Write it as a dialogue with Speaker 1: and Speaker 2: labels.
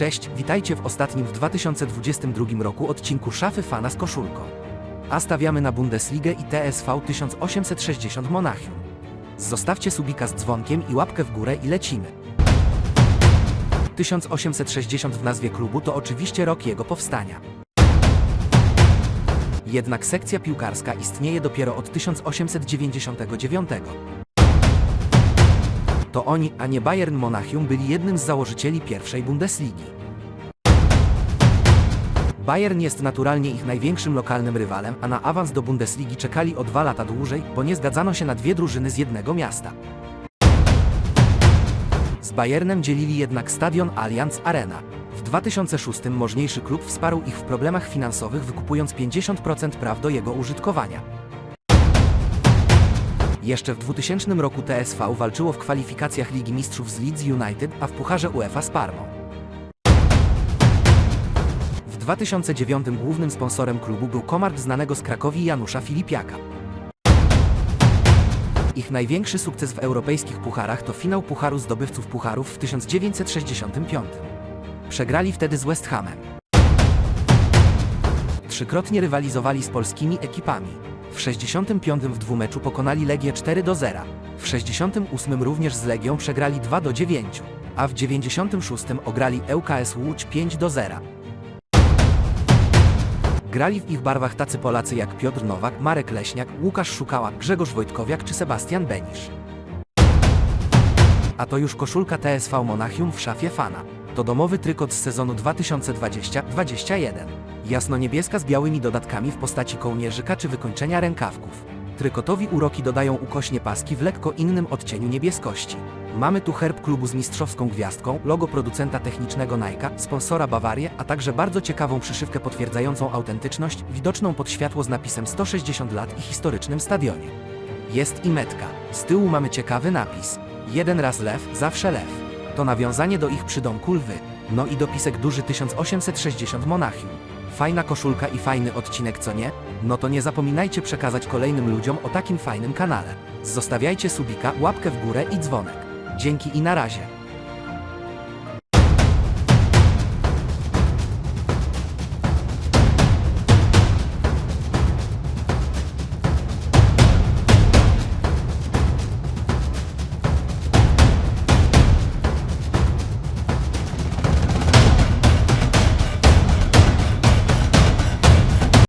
Speaker 1: Cześć, witajcie w ostatnim w 2022 roku odcinku Szafy Fana z koszulką. A stawiamy na Bundesligę i TSV 1860 Monachium. Zostawcie subika z dzwonkiem i łapkę w górę i lecimy. 1860 w nazwie klubu to oczywiście rok jego powstania. Jednak sekcja piłkarska istnieje dopiero od 1899. To oni, a nie Bayern Monachium byli jednym z założycieli pierwszej Bundesligi. Bayern jest naturalnie ich największym lokalnym rywalem, a na awans do Bundesligi czekali o dwa lata dłużej, bo nie zgadzano się na dwie drużyny z jednego miasta. Z Bayernem dzielili jednak stadion Allianz Arena. W 2006 możniejszy klub wsparł ich w problemach finansowych wykupując 50% praw do jego użytkowania. Jeszcze w 2000 roku TSV walczyło w kwalifikacjach Ligi Mistrzów z Leeds United, a w Pucharze UEFA z Parmą. W 2009 głównym sponsorem klubu był Komark znanego z Krakowi Janusza Filipiaka. Ich największy sukces w europejskich pucharach to finał Pucharu Zdobywców Pucharów w 1965. Przegrali wtedy z West Hamem. Trzykrotnie rywalizowali z polskimi ekipami. W 65 w dwumeczu pokonali Legię 4 do 0. W 68 również z Legią przegrali 2 do 9, a w 96 ograli ŁKS Łódź 5 do 0. Grali w ich barwach tacy Polacy jak Piotr Nowak, Marek Leśniak, Łukasz Szukała, Grzegorz Wojtkowiak czy Sebastian Benisz. A to już koszulka TSV Monachium w szafie fana. To domowy trykot z sezonu 2020-21. Jasno-niebieska z białymi dodatkami w postaci kołnierzyka czy wykończenia rękawków. Trykotowi uroki dodają ukośnie paski w lekko innym odcieniu niebieskości. Mamy tu herb klubu z mistrzowską gwiazdką, logo producenta technicznego Nike, sponsora Bawarię, a także bardzo ciekawą przyszywkę potwierdzającą autentyczność, widoczną pod światło z napisem 160 lat i historycznym stadionie. Jest i metka. Z tyłu mamy ciekawy napis. Jeden raz lew, zawsze lew. To nawiązanie do ich przydomku lwy. No i dopisek duży 1860 Monachium. Fajna koszulka i fajny odcinek, co nie? No to nie zapominajcie przekazać kolejnym ludziom o takim fajnym kanale. Zostawiajcie subika, łapkę w górę i dzwonek. Dzięki i na razie.